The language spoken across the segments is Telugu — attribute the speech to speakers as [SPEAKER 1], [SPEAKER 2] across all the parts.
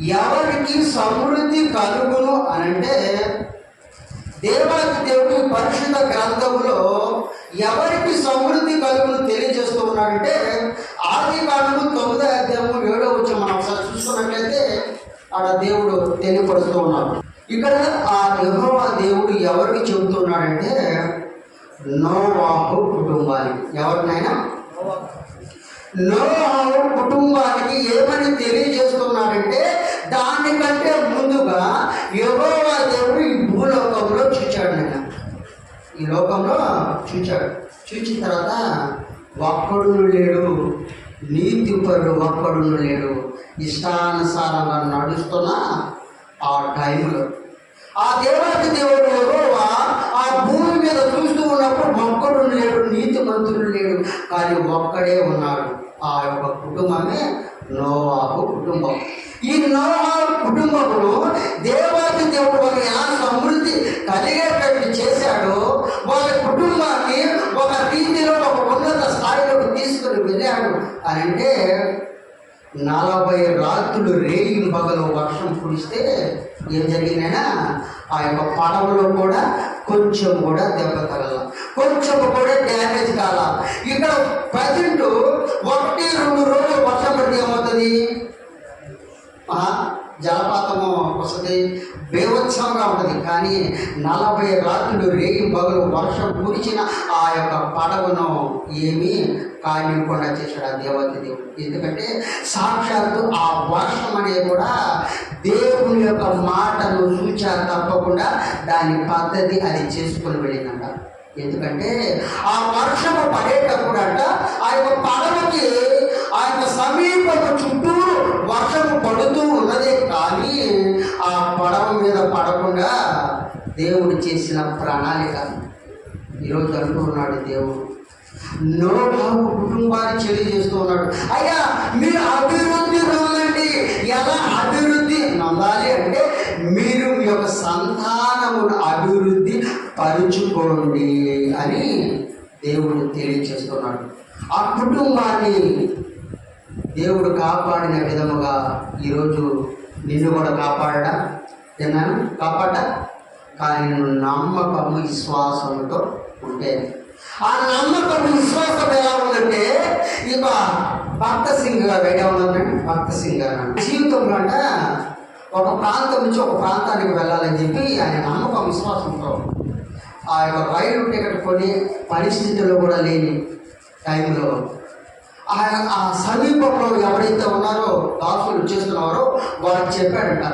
[SPEAKER 1] ఎవరికి సమృద్ధి కలుగును అనంటే దేవాది దేవుడు పరిశుద్ధ గ్రంథములో ఎవరికి సమృద్ధి కలుగును తెలియజేస్తూ ఉన్నాడంటే ఆది కాలము తొమ్మిదో అధ్యాయము ఏడో వచ్చి మనం ఒకసారి చూస్తున్నట్లయితే ఆడ దేవుడు తెలియపరుస్తూ ఉన్నాడు. ఇక్కడ ఆ యెహోవా దేవుడు ఎవరికి చెబుతున్నాడంటే నోవాహు కుటుంబానికి. ఎవరినైనా? నోహావు కుటుంబానికి ఏమని తెలియజేస్తున్నాడంటే దానికంటే ముందుగా యెహోవా దేవుడు ఈ భూలోకంలో చూచాడు ఆయన ఈ లోకంలో చూచాడు. చూచిన తర్వాత ఒక్కడును లేడు నీతిపరుడు ఒక్కడును లేడు. ఇష్టానుసారంగా నడుస్తున్న ఆ టైంలో ఆ దేవాది దేవుడు యెహోవా ఆ భూమి మీద చూస్తూ ఉన్నప్పుడు ఒక్కడు లేడు నీతి మంత్రులు లేడు కానీ ఒక్కడే ఉన్నాడు ఆ యొక్క కుటుంబమే నోవాహు కుటుంబం. ఈ నోవాహు కుటుంబములు దేవాది దేవుడు వారిని ఆ సమృద్ధి కలిగేటట్టు చేశాడు వాళ్ళ కుటుంబాన్ని ఒక రీతిలో ఒక ఉన్నత స్థాయిలోకి తీసుకుని వెళ్ళాడు. అని అంటే నలభై రాత్రులు రేగిన పగలు వర్షం కురిస్తే ఏం జరిగిందైనా ఆ యొక్క పడవలో కూడా కొంచెం కూడా దెబ్బ తగల. కొంచెం కూడా డ్యామేజ్ కాల. ఇక్కడ ప్రజెంట్ ఒకటి రెండు రోజులు వర్షం పడితే ఏమవుతుంది? జలపాతము వస్తుంది బేవత్సవంగా ఉంటుంది. కానీ నలభై రాత్రులు రేగి పగులు వర్షం కురిచిన ఆ యొక్క పడవను ఏమీ కానివ్వకుండా చేశాడు ఆ దేవత దేవుడు ఎందుకంటే సాక్షాత్తు ఆ వర్షం అనేది కూడా దేవుని యొక్క మాటను సూచన తప్పకుండా దాని పద్ధతి అది చేసుకొని వెళ్ళిందంట. ఎందుకంటే ఆ వర్షము పడేటప్పుడు అంట ఆ యొక్క పడవకి ఆ యొక్క సమీపము చుట్టూ వర్షము పడుతూ ఉన్నదే కానీ ఆ పడవ మీద పడకుండా దేవుడు చేసిన ప్రణాళిక. ఈరోజు అంటూ దేవుడు. నోబాబు కుటుంబాన్ని చెల్లి చేస్తూ ఉన్నాడు. అయ్యా మీరు అభివృద్ధి నొందండి. ఎలా అభివృద్ధి నందాలి అంటే మీరు మీ యొక్క సంతానమును అభివృద్ధి పరుచుకోండి అని దేవుడు తెలియచేస్తున్నాడు ఆ కుటుంబాన్ని దేవుడు కాపాడిన విధముగా ఈరోజు నిన్ను కూడా కాపాడడా? విన్నాను? కాపాడ కానీ నువ్వు నమ్మకము విశ్వాసంతో ఉంటే ఆ నమ్మకం విశ్వాసం ఎలా ఉందంటే ఇక భక్త సింగ్ గారు ఐడియా భక్త సింగ్ గారు అంటే జీవితంలో అంట ఒక ప్రాంతం నుంచి ఒక ప్రాంతానికి వెళ్ళాలని చెప్పి ఆయన నమ్మకం విశ్వాసంతో ఆ యొక్క రైలు టికెట్ కొని పరిస్థితుల్లో కూడా లేని టైంలో ఆయన ఆ సమీపంలో ఎవరైతే ఉన్నారో దాసులు చేస్తున్నారో వారికి చెప్పాడంట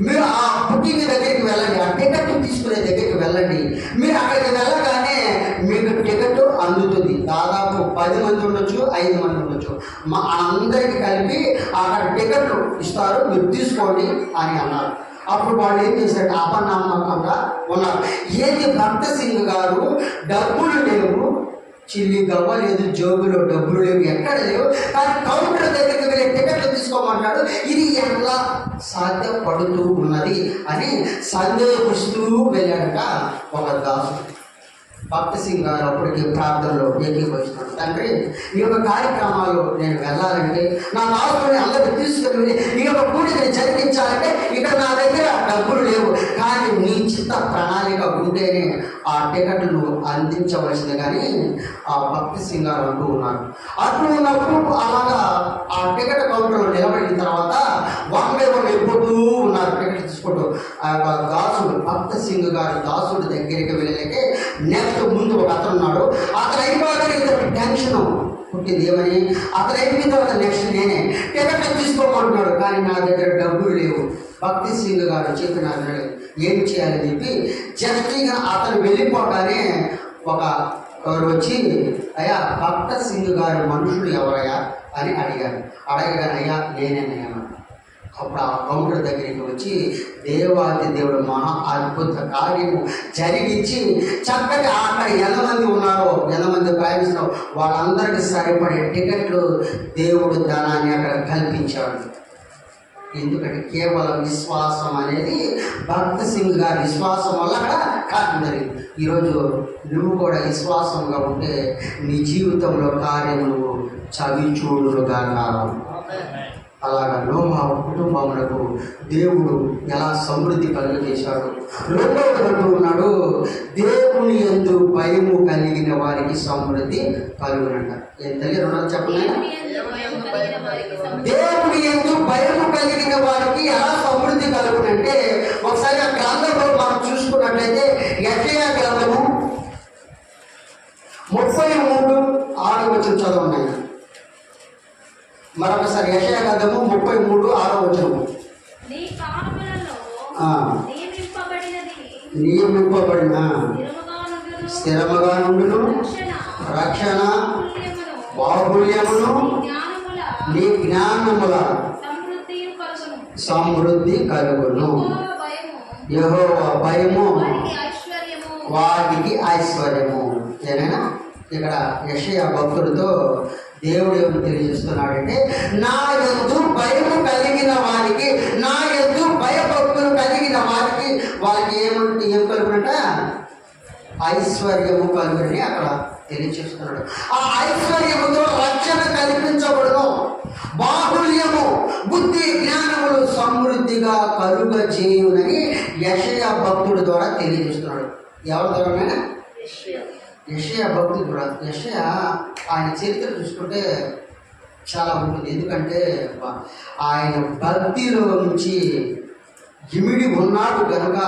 [SPEAKER 1] మీరు ఆ పుట్టిన దగ్గరికి వెళ్ళండి ఆ టికెట్ తీసుకునే దగ్గరికి వెళ్ళండి. మీరు అక్కడికి వెళ్ళగానే మీకు టికెట్ అందుతుంది. దాదాపు పది మంది ఉండొచ్చు ఐదు మంది ఉండొచ్చు. మా అందరికీ కలిపి అక్కడ టికెట్లు ఇస్తారు మీరు తీసుకోండి అని అన్నారు. అప్పుడు వాళ్ళు ఏం చేశారు అపనమ్మకంగా ఉన్నారు. ఏది భక్త సింగ్ గారు డబ్బులు లేవు చిల్లి గవ్వ లేదు జోబులో డబ్బులు లేవు ఎక్కడ లేవు. కానీ కౌంటర్ దగ్గరికి వెళ్ళి టికెట్లు తీసుకోమంటాడు ఇది ఎలా సాధ్యపడుతూ ఉన్నది అని సందేహిస్తూ వెళ్ళాడట ఒక దాసు భక్త సింగ్ గారు అప్పటికి ప్రార్థనలో ఏకీభవిస్తున్నాడు తండ్రి ఈ యొక్క కార్యక్రమాలు నేను వెళ్ళాలంటే నా నాలుగుని అందరికీ తీసుకుని ఈ యొక్క పూడిని జరిపించాలంటే ఇక్కడ నా దగ్గర డబ్బులు లేవు. కానీ నీ చిత్త ప్రణాళిక ఉంటేనే ఆ టికెట్లు అందించవలసింది. కానీ ఆ భక్తి సింగ్ గారు అంటూ ఉన్నారు అటు ఉన్నప్పుడు అలాగా ఆ టికెట్ కౌంటర్లో నిలబడిన తర్వాత వన్ బై వన్ వెళ్ళిపోతూ ఉన్నారు టికెట్ తీసుకుంటూ. ఆ యొక్క దాసుడు భక్త సింగ్ గారు దాసుడి దగ్గరికి వెళ్ళలేకే నెక్స్ట్ ముందు ఒక అతను ఉన్నాడు. అతను అయిపోగానే ఇతను టెన్షన్ పుట్టింది. ఏమని? అతను అయిపోయిన తర్వాత నెక్స్ట్ నేనే. టికెట్ తీసుకోమంటున్నాడు. కానీ నా దగ్గర డబ్బులు లేవు. భక్తి సింగ్ గారు చెప్పినారు ఏం చేయాలని చెప్పి జస్ట్ అతను వెళ్ళిపోగానే ఒక ఎవరు వచ్చి అయ్యా భక్త సింగ్ గారు మనుషులు ఎవరయ్యా? అని అడిగారు అడగగానయ్యా అయ్యా నేనేనయ్యా అప్పుడు ఆ కౌంటర్ దగ్గరికి వచ్చి దేవాది దేవుడు మహా అద్భుత కార్యము జరిగించి చక్కటి అక్కడ ఎంతమంది ఉన్నారో ఎంతమంది ప్రయాణిస్తారో వాళ్ళందరికీ సరిపడే టికెట్లు దేవుడు ధనాన్ని అక్కడ కల్పించాడు. ఎందుకంటే కేవలం విశ్వాసం అనేది భక్త సింగ్ గారి విశ్వాసం వల్ల అక్కడ కార్యం జరిగింది. ఈరోజు నువ్వు కూడా విశ్వాసంగా ఉంటే నీ జీవితంలో కార్యము నువ్వు చవి చూడులుగా అలాగా నోమా కుటుంబములకు దేవుడు ఎలా సమృద్ధి కలుగజేశాడు? రెండవది అంటూ ఉన్నాడు దేవుని ఎందు భయము కలిగిన వారికి సమృద్ధి కలుగునంట. ఏం తల్లి రెండవది చెప్పండి.
[SPEAKER 2] దేవుని యందు భయము కలిగిన వారికి సమృద్ధి.
[SPEAKER 1] దేవుని ఎందు భయము కలిగిన వారికి ఎలా సమృద్ధి కలుగునంటే ఒకసారి ఆ గ్రంథంలో మనం చూసుకున్నట్లయితే యెషయా గ్రంథము ముప్పై మూడు ఆరు వచ్చిన చదవండి. మరొకసారి యెషయా గ్రంథము ముప్పై మూడు ఆరో వచనము
[SPEAKER 2] నీ కాలములలో
[SPEAKER 1] ఆ.
[SPEAKER 2] నియమింపబడినది
[SPEAKER 1] నియమింపబడిన
[SPEAKER 2] స్థిరముగా నుండును. రక్షణ
[SPEAKER 1] బాహుల్యమును
[SPEAKER 2] జ్ఞానముల
[SPEAKER 1] నీ జ్ఞానముల. సమృద్ధి కలుగును
[SPEAKER 2] యెహోవా భయము వారికి ఐశ్వర్యము
[SPEAKER 1] ఏనైనా ఇక్కడ యషయ భక్తుడితో దేవుడు ఏమని తెలియజేస్తున్నాడంటే నా ఎందు భయము కలిగిన వారికి నా ఎందు భయభక్తులు కలిగిన వారికి వాళ్ళకి ఏమంటే ఏం కలుగునట? ఐశ్వర్యము కలుగునని అక్కడ తెలియజేస్తున్నాడు. ఆ ఐశ్వర్యముతో రక్షణ కల్పించబడును. బాహుల్యము బుద్ధి జ్ఞానములు సమృద్ధిగా కలుగ చేయునని యశయ భక్తుడి ద్వారా తెలియజేస్తున్నాడు. ఎవరి ద్వారా యషయ భక్తుడు యషయ ఆయన చరిత్ర చూసుకుంటే చాలా ఉంటుంది. ఎందుకంటే ఆయన భక్తిలో నుంచి ఇమిడి ఉన్నాడు కనుక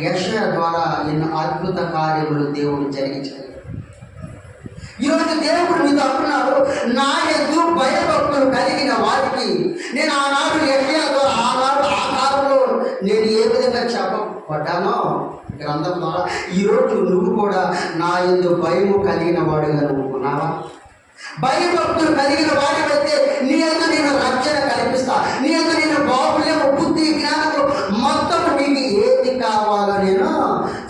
[SPEAKER 1] యషయ ద్వారా ఎన్నో అద్భుత కార్యములు దేవుడు జరిగించాడు. ఈరోజు దేవుడు మీతో అంటున్నాడు నా ఎందు భయభక్తులు కలిగిన వారికి నేను ఆనాడు యషయ ఏ విధంగా చెప్పబడ్డానో గ్రంథం ద్వారా ఈరోజు నువ్వు కూడా నా ఎందు భయము కలిగిన వాడుగా నువ్వు భయభక్తులు కలిగిన వాడివైతే నీ ఎందు నేను రక్షణ కల్పిస్తా. నీ ఎందు నేను బాహుల్యము బుద్ధి జ్ఞానము మొత్తం నీకు ఏది కావాలో నేను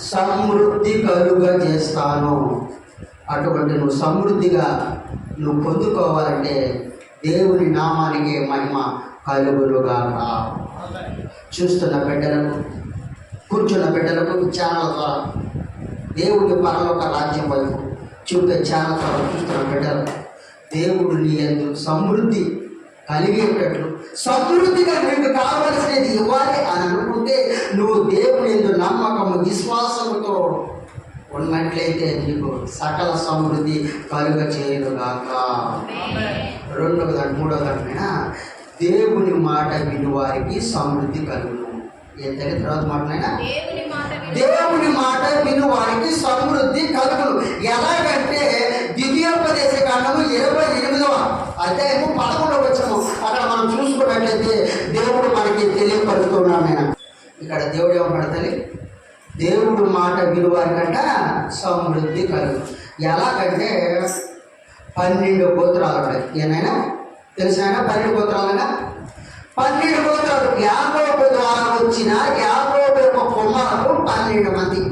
[SPEAKER 1] సమృద్ధి కలుగ చేస్తాను. అటువంటి నువ్వు సమృద్ధిగా నువ్వు పొందుకోవాలంటే దేవుని నామానికి మహిమ కలుగులుగా చూస్తున్న బిడ్డలకు కూర్చున్న బిడ్డలకు ఛానల్ ద్వారా దేవుడి పరలోక రాజ్యం వైపు చూపే ఛానల్ ద్వారా చూస్తున్న బిడ్డలు దేవుడు నీ ఎందు సమృద్ధి కలిగేటట్లు సమృద్ధిగా నీకు కావలసినది ఇవ్వాలి అని అనుకుంటే నువ్వు దేవుని ఎందు నమ్మకము విశ్వాసముతో ఉన్నట్లయితే నీకు సకల సమృద్ధి కలుగ చేయనుగాక రెండవ దాని మూడవ దానిపైన దేవుని మాట విని వారికి సమృద్ధి కలుగును. ఏం తర్వాత మాటనైనా
[SPEAKER 2] దేవుని మాట విని.
[SPEAKER 1] వారికి సమృద్ధి కలుగును. ఎలాగంటే ద్వితీయోపదేశ కాండము ఇరవై ఎనిమిదవ అధ్యాయము పదకొండవ వచ్చము అక్కడ మనం చూసుకున్నట్లయితే దేవుడు మనకి తెలియపరుస్తున్నాడు నేను ఇక్కడ దేవుడు ఏమన్నాడు తల్లి? దేవుడు మాట విను వారికంట సమృద్ధి కలుగు ఎలాగంటే పన్నెండు గోత్రాలు ఉన్నాయి. ఏమైనా? తెలిసిన పన్నెండు గోత్రాలైనా? పన్నెండు గోత్రాలు. యాకోబు ద్వారా వచ్చిన యాకోబు యొక్క కుమారులు పన్నెండు మంది.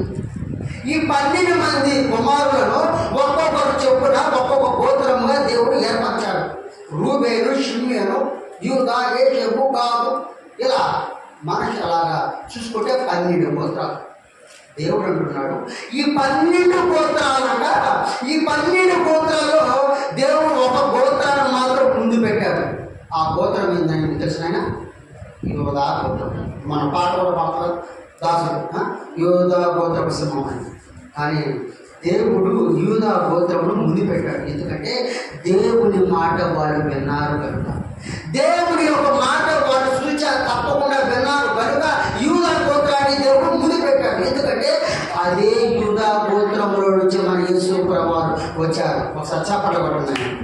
[SPEAKER 1] ఈ పన్నెండు మంది కుమారులను ఒక్కొక్కరు చొప్పున ఒక్కొక్క గోత్రముగా దేవుడు ఏర్పరిచాడు. రూబేను షిమ్యను యూదా చెప్పు కాదు ఇలా మనిషి అలాగా చూసుకుంటే పన్నెండు గోత్రాలు. దేవుడు అంటున్నాడు ఈ పన్నెండు గోత్రాలుగా ఈ పన్నెండు గోత్రాల్లో దేవుడు ఒక గోత్రాన్ని మాత్రం ముందు పెట్టాడు. ఆ గోత్రం ఏందని మీకు తెలిసిన యోధా గోత్రం. మన పాట కూడా పాడతారు? దాసుడు. ఆ? యోధా గోత్రపు సింహం అని కానీ దేవుడు యూదా గోత్రమును ముందు పెట్టాడు ఎందుకంటే దేవుని మాట వాళ్ళు విన్నారు కనుక. దేవుని యొక్క మాట వాళ్ళు సూచన తప్పకుండా విన్నారు కనుక యూదా గోత్రాన్ని దేవుడు ముందు పెట్టాడు ఎందుకంటే అదే యూదా గోత్రములో నుంచి మన యేసు ప్రభావం వచ్చారు. ఒకసారి చప్పట్లు కొట్టండి.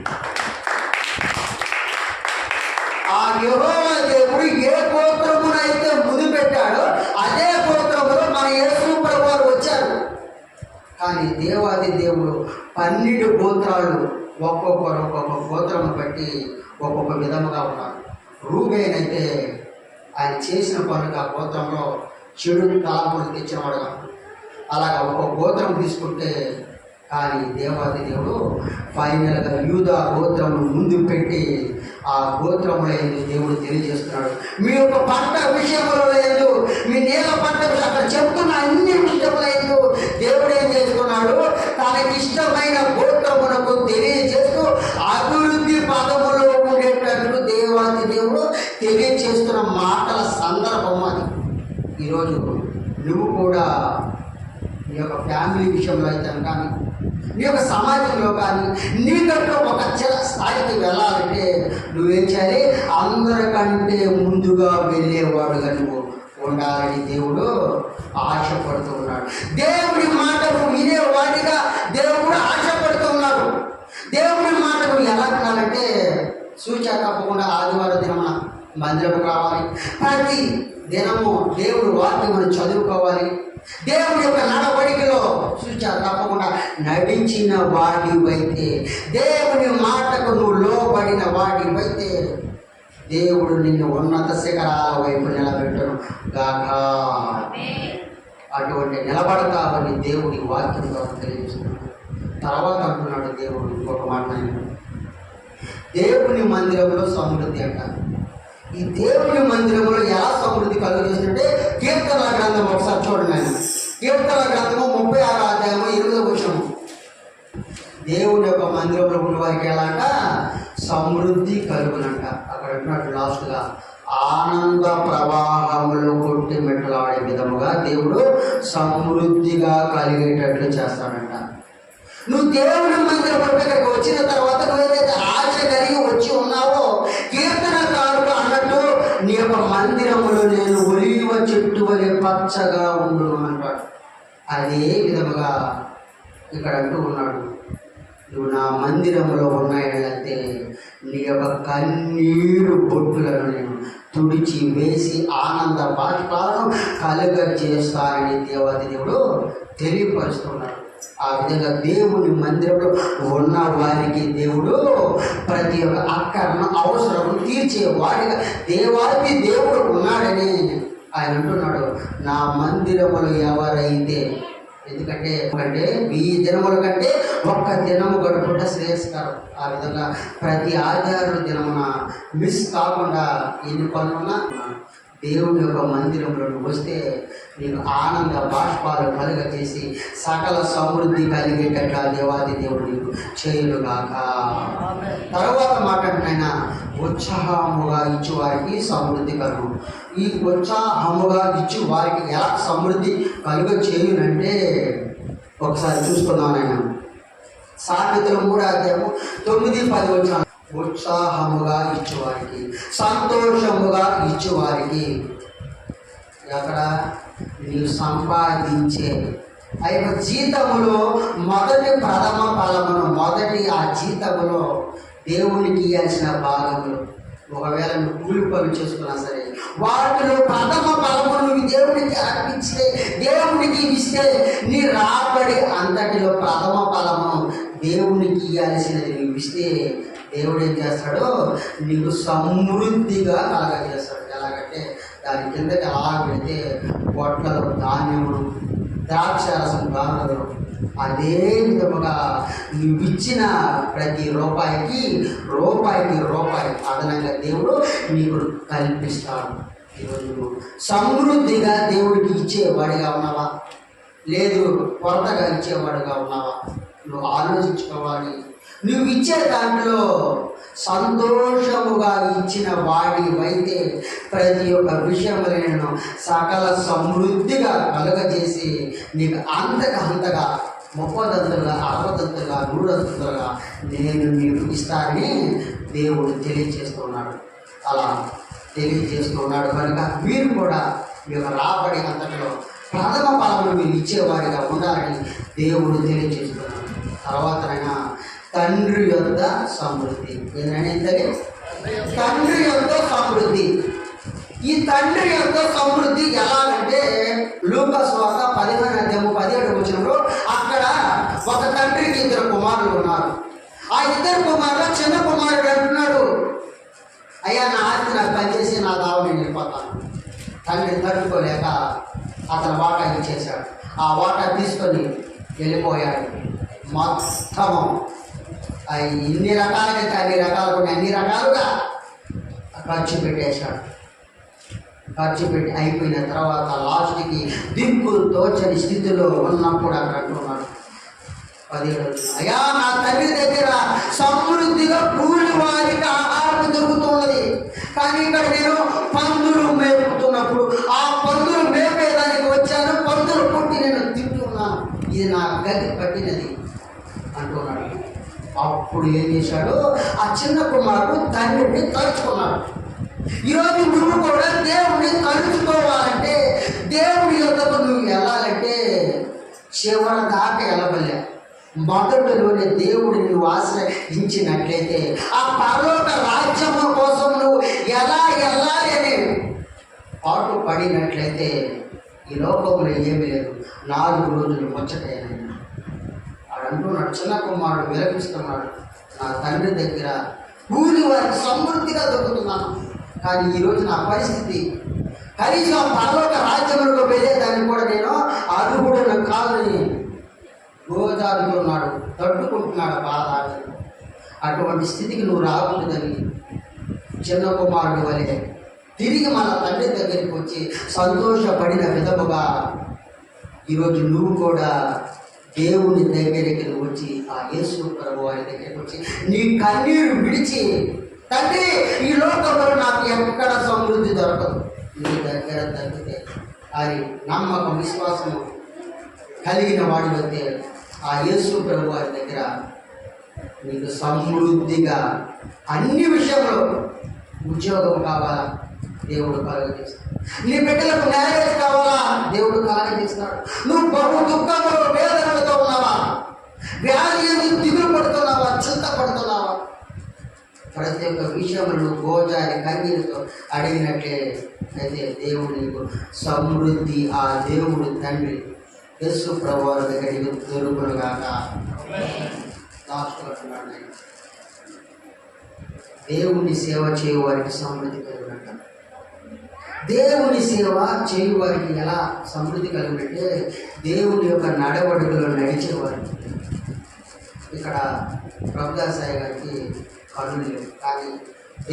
[SPEAKER 1] దేవుడు ఏ గోత్రమునైతే ముందు పెట్టాడో అదే గోత్రములో మన యేసు ప్రభువారు వచ్చారు. కానీ దేవాది దేవుడు పన్నెండు గోత్రాలు ఒక్కొక్కరు ఒక్కొక్క గోత్రము బట్టి ఒక్కొక్క విధముగా ఉన్నారు. రూబేన్ అయితే ఆయన చేసిన పనులు ఆ గోత్రంలో చెడు తలాపులు తెచ్చినవాడుగా. అలాగా ఒక్కొక్క గోత్రం తీసుకుంటే కానీ దేవాది దేవుడు ఫైనల్గా యూదా గోత్రమును ముందు పెట్టి ఆ గోత్రములైంది దేవుడు తెలియజేస్తున్నాడు. మీ యొక్క పంట విషయంలో లేదు మీ నేల పంట అక్కడ చెప్తున్న అన్ని విషయముల దేవుడు ఏం చేస్తున్నాడు? తనకి ఇష్టమైన గోత్రమునకు తెలియజేస్తూ అభివృద్ధి పదములో ఉండేటట్లు దేవాది దేవుడు తెలియజేస్తున్న మాటల సందర్భం అది. ఈరోజు నువ్వు కూడా నీ యొక్క ఫ్యామిలీ విషయంలో అయితే కానీ నీ యొక్క సమాజంలో కానీ నీకంటూ ఒక చిన్న స్థాయికి వెళ్ళాలంటే నువ్వేం చేయాలి? అందరికంటే ముందుగా వెళ్ళేవాడుగా నువ్వు ఉండాలని దేవుడు ఆశపడుతూ ఉన్నాడు. దేవుడి మాటలు వినేవాడిగా దేవుడు ఆశపడుతూ ఉన్నాడు. దేవుడి మాటలు ఎలా వినాలంటే సూచన తప్పకుండా ఆదివారం దినమున మందిరం రావాలి. ప్రతి దినము దేవుడు వాక్యం మనం చదువుకోవాలి. దేవుని యొక్క నడవడికలో చూచారు తప్పకుండా నడిచిన వాడివైతే దేవుని మాటకు నువ్వు లోబడిన వాడివైతే దేవుడు నిన్ను ఉన్నత శిఖరాల వైపు నిలబెట్టను గాక. అటువంటి నిలబడతావని దేవుడి వాక్యం తెలియజేస్తున్నాడు. తర్వాత అంటున్నాడు దేవుడు ఇంకొక మాట. ఆయన. దేవుని మందిరంలో సమృద్ధి అంటారు. ఈ దేవుని మందిరంలో ఎలా సమృద్ధి కలుగుతుందంటే కీర్తన గ్రంథం ఒకసారి చూడండి ఆయన. కీర్తన గ్రంథము ముప్పై ఆరు అధ్యాయము ఎనిమిదో వచ్చము దేవుని యొక్క మందిరంలో ఉన్న వారికి ఎలా అంట సమృద్ధి కలుగునంట. అక్కడ ఉన్నట్టు లాస్ట్గా ఆనంద ప్రవాహములు కొట్టి మెట్టలాడే విధముగా దేవుడు సమృద్ధిగా కలిగేటట్లు చేస్తాడంట. నువ్వు దేవుని మందిరం ఇక్కడికి వచ్చిన తర్వాత నువ్వేదైతే ఆశ కలిగి వచ్చి ఉన్నావో యొక్క మందిరములో నేను ఒలివ చెట్టు వలె పచ్చగా ఉండు అంటాడు. అదే విధముగా ఇక్కడ అంటూ ఉన్నాడు. నువ్వు నా మందిరంలో ఉన్నాయంటే నీ యొక్క కన్నీరు బొట్టులను నేను తుడిచి వేసి ఆనంద బాష్పాలను కలుగ చేస్తానని దేవాది దేవుడు తెలియపరుస్తున్నాడు. ఆ విధంగా దేవుని మందిరంలో ఉన్న వారికి దేవుడు ప్రతి ఒక్క అక్కరను అవసరం తీర్చే వాడిగా దేవాది దేవుడు ఉన్నాడని ఆయన అంటున్నాడు. నా మందిరములు ఎవరైతే ఎందుకంటే అంటే వెయ్యి దినముల కంటే ఒక్క దినము గడుపుట శ్రేయస్కరం. ఆ విధంగా ప్రతి ఆచార దినమున మిస్ కాకుండా ఎన్ని పనులున్నా దేవుని యొక్క మందిరంలో నువ్వు వస్తే నీకు ఆనంద బాష్పాలు కలుగ చేసి సకల సమృద్ధి కలిగేటట్లా దేవాది దేవుడు నీకు చేయునుగాక తర్వాత మాట్లాడినైనా ఉత్సాహముగా ఇచ్చు వారికి సమృద్ధి కలుగు. ఈ ఉత్సాహముగా ఇచ్చి వారికి ఎలా సమృద్ధి కలుగ చేయునంటే ఒకసారి చూసుకుందాం నేను సామెతలు మూడు అధ్యాయము తొమ్మిది పది వచ్చాను ఉత్సాహముగా ఇచ్చేవారికి సంతోషముగా ఇచ్చేవారికి. అక్కడ మీరు సంపాదించే ఆ యొక్క జీతములో మొదటి ప్రథమ ఫలమును మొదటి ఆ జీతములో దేవునికి ఇవ్వాల్సిన భాగములు. ఒకవేళ నువ్వు కూలి పనులు చేసుకున్నా సరే వాటిలో ప్రథమ ఫలమును దేవునికి అర్పించే దేవునికి ఇస్తే నీ రాబడి అంతటిలో ప్రథమ ఫలము దేవునికి ఇవ్వాల్సినది నువ్వు ఇస్తే దేవుడు ఏం చేస్తాడో? నీకు సమృద్ధిగా కలగజేస్తాడు ఎలాగంటే దాని కిందకి అలా పెడితే పొట్లలో ధాన్యములు ద్రాక్షరసం గానుగలు అదే విధముగా నువ్వు ఇచ్చిన ప్రతి రూపాయికి రూపాయికి రూపాయి అదనంగా దేవుడు నీకు కల్పిస్తాడు. ఈరోజు నువ్వు సమృద్ధిగా దేవుడికి ఇచ్చేవాడిగా ఉన్నావా? లేదు కొరతగా ఇచ్చేవాడుగా ఉన్నావా? నువ్వు ఆలోచించుకోవాలి. నువ్వు ఇచ్చే దాంట్లో సంతోషముగా ఇచ్చిన వాడివైతే ప్రతి ఒక్క విషయములను సకల సమృద్ధిగా కలుగజేసి నీకు అంతగా అంతగా ముప్పదంతులుగా అరవదంతులుగా నూరంతులుగా నేను నీకు ఇస్తానని దేవుడు తెలియజేస్తున్నాడు. అలా తెలియజేస్తున్నాడు కనుక మీరు కూడా మీకు రాబడి అంతటిలో ప్రథమ ఫలములు మీరు ఇచ్చేవారిగా ఉండాలని దేవుడు తెలియజేస్తున్నాడు. తర్వాతనైనా తండ్రి యొక్క సమృద్ధి. ఏంటంటే తండ్రి యొక్క సమృద్ధి. ఈ తండ్రి యొక్క సమృద్ధి ఎలాగంటే లూకస్ వార్త పదిహేను అధ్యాయము పదిహేడు వచ్చినప్పుడు అక్కడ ఒక తండ్రికి ఇద్దరు కుమారులు ఉన్నారు. ఆ ఇద్దరు కుమారులు చిన్న కుమారుడు అంటున్నాడు అయ్యా నా ఆస్తి నాకు పనిచేసి నా దావ నేను వెళ్ళిపోతాను తండ్రి తట్టుకోలేక అతను వాటా ఇచ్చేశాడు. ఆ వాటా తీసుకొని వెళ్ళిపోయాడు. మొత్తము ఇన్ని రకాలుగా అన్ని రకాలు ఉన్నాయి అన్ని రకాలుగా ఖర్చు పెట్టేశాడు. ఖర్చు పెట్టి అయిపోయిన తర్వాత లాస్ట్కి దిక్కు తోచని స్థితిలో ఉన్నప్పుడు అక్కడ అంటున్నాడు పదిహేడు వచనం. అయ్యా నా తల్లి దగ్గర సమృద్ధిగా కూలి వారికి ఆహారం దొరుకుతున్నది. కానీ ఇక్కడ నేను పందులు మేపుతున్నప్పుడు ఆ పందులు మేపేదానికి వచ్చాను. పందులు పుట్టి నేను తింటున్నాను. ఇది నా గది పట్టినది అంటున్నాడు. అప్పుడు ఏం చేశాడు? ఆ చిన్న కుమారుడు తండ్రిని తలుచుకున్నాడు. ఈరోజు నువ్వు కూడా దేవుడిని తలుచుకోవాలంటే దేవుడి యొక్కకు నువ్వు వెళ్ళాలంటే చివరి దాకా వెళ్ళవలే మొదటిలోనే దేవుడిని నువ్వు ఆశ్రయించినట్లయితే ఆ పరలోక రాజ్యము కోసం నువ్వు ఎలా వెళ్ళాలి అని పాటు పడినట్లయితే ఈ లోకంలో ఏమీ లేదు. నాలుగు రోజులు ముచ్చటైనా అంటున్నాడు చిన్న కుమారుడు విలపిస్తున్నాడు నా తండ్రి దగ్గర కూలి వారికి సమృద్ధిగా దొరుకుతున్నాను. కానీ ఈరోజు నా పరిస్థితి కనీసం పరలోక రాజ్యంలో వెళ్ళేదాన్ని కూడా నేను అర్హుడను కాదని గోదారుతున్నాడు తట్టుకుంటున్నాడు బాధ అటువంటి స్థితికి నువ్వు రాకూడదని చిన్న కుమారుడు వలె తిరిగి మన తండ్రి దగ్గరికి వచ్చి సంతోషపడిన విధముగా ఈరోజు నువ్వు కూడా దేవుని దగ్గరికి వచ్చి ఆ యేసు ప్రభు వారి దగ్గరికి వచ్చి నీ కన్నీరు విడిచి తండ్రి ఈ లోకంలో నాకు ఎక్కడ సమృద్ధి దొరకదు. నీ దగ్గర దొరికితే అది నమ్మకం విశ్వాసము కలిగిన వాడివైతే ఆ యేసు ప్రభు వారి దగ్గర నీకు సమృద్ధిగా అన్ని విషయంలో ఉద్యోగం కావాలా? దేవుడు కలుగజేస్తాడు నీ బిడ్డలకు న్యాయం కావాలా? దేవుడు కలుగజేస్తాడు నువ్వు బహు దుఃఖంలో వేదనలతో ఉన్నావా? వ్యాధి ఎందుకు దిగులు పడుతున్నావా? చింత పడుతున్నావా? ప్రతి ఒక్క విషయంలో గోజారి కన్నీరుతో అడిగినట్లే అయితే దేవుడు నీకు సమృద్ధి ఆ దేవుడు తండ్రి యేసు ప్రభు దగ్గరికి దొరుకును కాక లాస్ట్ దేవుని సేవ చేయవారికి సమృద్ధి కలుగునట దేవుని సేవ చేయు వారికి ఎలా సమృద్ధి కలిగినట్టే దేవుని యొక్క నడవడుకలో నడిచేవారికి. ఇక్కడ ప్రభుదాసాయి గారికి కళ్ళు లేవు కానీ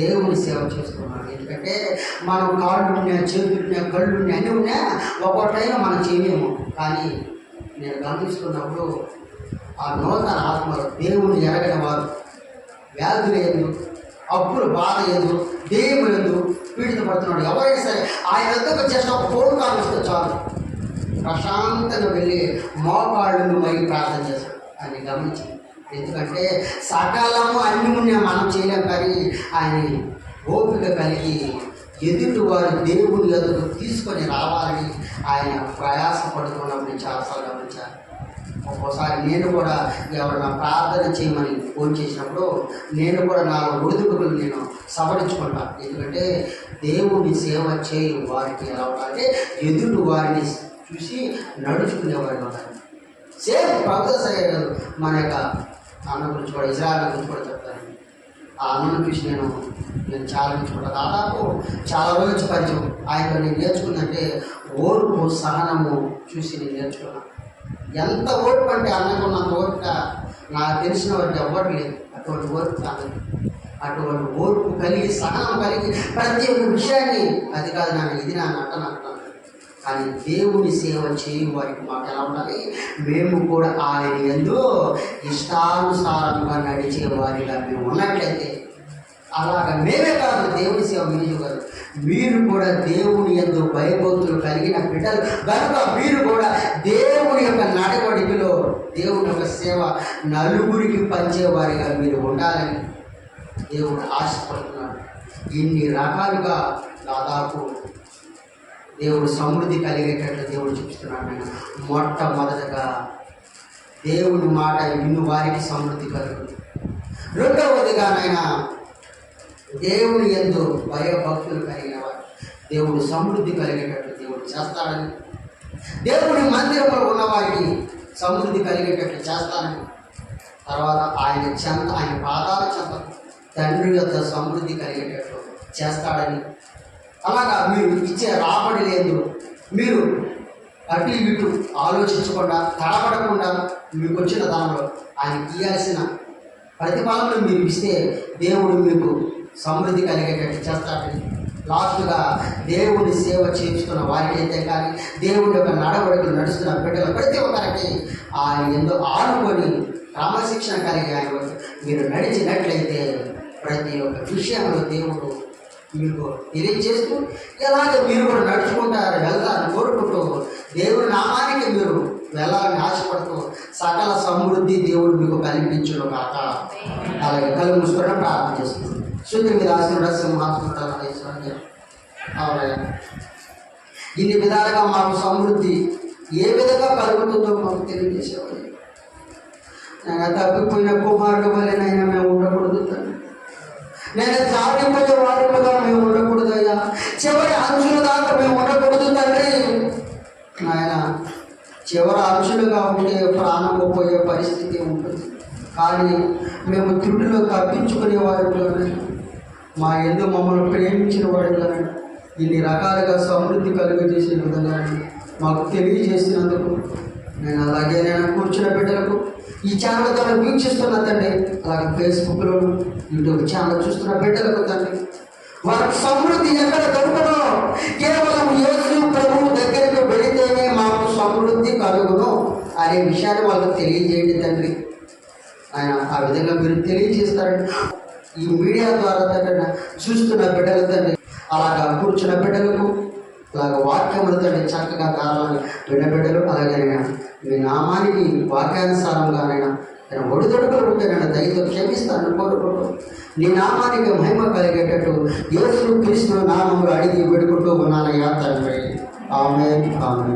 [SPEAKER 1] దేవుని సేవ చేస్తున్నాడు ఎందుకంటే మనం కాళ్ళు ఉన్నా చేతులు కళ్ళు అన్నీ ఉన్నా ఒక్కొక్కటైనా మనం చేయలేము. కానీ నేను గమనిస్తున్నప్పుడు ఆ నూతన ఆత్మలు దేవుని ఎరగని వారు వ్యాధులు లేదు అప్పులు బాధ లేదు దేవుడు లేదు పడుతున్నాడు. ఎవరైనా సరే ఆయన వద్దకు చేసిన ఒక ఫోన్ కాల్ వస్తే చాలు. ప్రశాంతంగా వెళ్ళి మోకాళ్ళను మరి ప్రార్థన చేశాడు అని గమనించి ఎందుకంటే సకాలము అన్ని ఉన్నా మనం చేయలేం. కానీ ఆయన ఓపిక కలిగి ఎదుటి వారు దేవుని ఎదురు తీసుకొని రావాలని ఆయన ప్రయాసపడుతున్నప్పుడు చాలాసార్లు గమనించాను ఒక్కోసారి నేను కూడా ఎవరైనా ప్రార్థన చేయమని ఫోన్ చేసినప్పుడు నేను కూడా నా ఒడిదుడుకులు నేను సవరించుకుంటాను ఎందుకంటే దేవుని సేవ చేయు వారికి ఎలా ఉండాలంటే ఎదుటి వారిని చూసి నడుచుకునేవారిగా ఉండాలి సేమ్ ప్రొఫెసర్ గారు మన యొక్క అన్న గురించి కూడా ఇజ్రాయల్ గురించి కూడా చెప్తాను ఆ అన్నను చూసి నేను నేను చాలా నేర్చుకుంటాను దాదాపు చాలా రోజుల నుంచి పరిచయం. ఆయన నేను నేర్చుకుందంటే ఓర్పు సహనము చూసి నేను నేర్చుకున్నాను ఎంత ఓర్పు అంటే అన్నకున్నంత ఓర్పు నాకు తెలిసిన వారికి ఎవ్వరు లేదు అటువంటి ఓర్పు కాదు. అటువంటి ఓర్పు కలిగి సహనం కలిగి ప్రతి ఒక్క విషయాన్ని అది కాదు నాన్న ఇది నా నట నటన కానీ దేవుని సేవ చేయు వారికి మాకు ఎలా ఉండాలి? మేము కూడా ఆయన ఎందు ఇష్టానుసారంగా నడిచే వారిగా మేము ఉన్నట్లయితే అలాగ మేమే కాదు దేవుని సేవ మీరు కాదు మీరు కూడా దేవుని ఎందు భయభక్తులు కలిగిన బిడ్డలు. కనుక మీరు కూడా దేవుని యొక్క నడవడికలో దేవుని యొక్క సేవ నలుగురికి పంచేవారిగా మీరు ఉండాలని దేవుడు ఆశపడుతున్నాడు. ఇన్ని రకాలుగా దాదాపు దేవుడు సమృద్ధి కలిగేటట్లు దేవుడు చూపిస్తున్నాడు మొట్టమొదటగా దేవుని మాట విను వారికి సమృద్ధి కలుగుతుంది. రెండవదిగా నాయన దేవుని ఎందు భయభక్తులు కలిగిన వాడు దేవుడు సమృద్ధి కలిగేటట్టు దేవుడు చేస్తాడని. దేవుడి మందిరంలో ఉన్న వారికి సమృద్ధి కలిగేటట్లు చేస్తానని తర్వాత ఆయన చెంత ఆయన పాదాల చెంత తండ్రి యొక్క సమృద్ధి కలిగేటట్లు చేస్తాడని. అలాగా మీరు ఇచ్చే రాబడి లేదు. మీరు అటు ఇటు ఆలోచించకుండా తడబడకుండా మీకు వచ్చిన దానిలో ఆయన ఇయ్యాల్సిన ప్రతిఫలం మీరు ఇస్తే దేవుడు మీకు సమృద్ధి కలిగేటట్టు చేస్తాడని లాస్ట్గా దేవుని సేవ చేస్తున్న వారికి అయితే కానీ దేవుడి యొక్క నడవడికలు నడుస్తున్న బిడ్డలు ప్రతి ఒక్కరికి ఆయన ఎందు ఆనుకొని క్రమశిక్షణ కలిగి ఆయన మీరు నడిచినట్లయితే ప్రతి ఒక్క విషయంలో దేవుడు మీకు తెలియజేస్తూ ఎలాగ మీరు కూడా నడుచుకుంటారు వెళ్తారు కోరుకుంటూ దేవుడి నామానికి మీరు వెళ్ళాలని ఆశపడుతూ సకల సమృద్ధి దేవుడు మీకు కల్పించును కాక అలాగే కళ్ళు ప్రార్థన చేస్తున్నాం. శుద్ధి మీద ఆశీర్వాద సింహాత్మ ఇన్ని విధాలుగా మాకు సమృద్ధి ఏ విధంగా కలుగుతుందో మాకు తెలియజేసేవాళ్ళు నేను తప్పిపోయిన కుమారుడు వలెనైనా మేము ఉండకూడదు నేను జారిపోయే వాడిపోగా మేము ఉండకూడదు అయ్యా. చివరి అంచుల దాకా మేము ఉండకూడదు తండ్రి. నాయన చివరి అంచులుగా ఉంటే ప్రాణము పోయే పరిస్థితి ఉంటుంది. కానీ మేము తిండిలో తప్పించుకునే వారిలోనే మా ఎందు మమ్మల్ని ప్రేమించిన వాడిగానే ఇన్ని రకాలుగా సమృద్ధి కలుగజేసిన విధంగా మాకు తెలియజేసినందుకు నేను అలాగే నేను కూర్చున్న బిడ్డలకు ఈ ఛానల్ ద్వారా వీక్షిస్తున్న తండ్రి అలాగే ఫేస్బుక్లో యూట్యూబ్ ఛానల్ చూస్తున్న బిడ్డలకు తండ్రి వారికి సమృద్ధి ఎక్కడ దొరకదో కేవలం యోజు ప్రభువు దగ్గరకు వెళితేనే మాకు సమృద్ధి కలుగును అనే విషయాన్ని వాళ్ళకు తెలియజేయండి తండ్రి. ఆయన ఆ విధంగా మీరు తెలియజేస్తారండి ఈ మీడియా ద్వారా తండ్రి చూస్తున్న బిడ్డలు తండ్రి అలాగా కూర్చున్న బిడ్డలకు అలాగ వాక్యములు తండ్రి చక్కగా కావాలని విన్న బిడ్డలు అలాగే మీ నామానికి వాక్యానుసారంగానైనా నేను ఒడిదొడుకులు ఉంటే దయతో క్షమిస్తాను కోరుకుంటూ నీ నామానికి మహిమ కలిగేటట్టు యేసు క్రీస్తు నామములు అడిగి పెడుకుంటూ ఉన్నానయ్యా తండ్రి. ఆమె ఆమె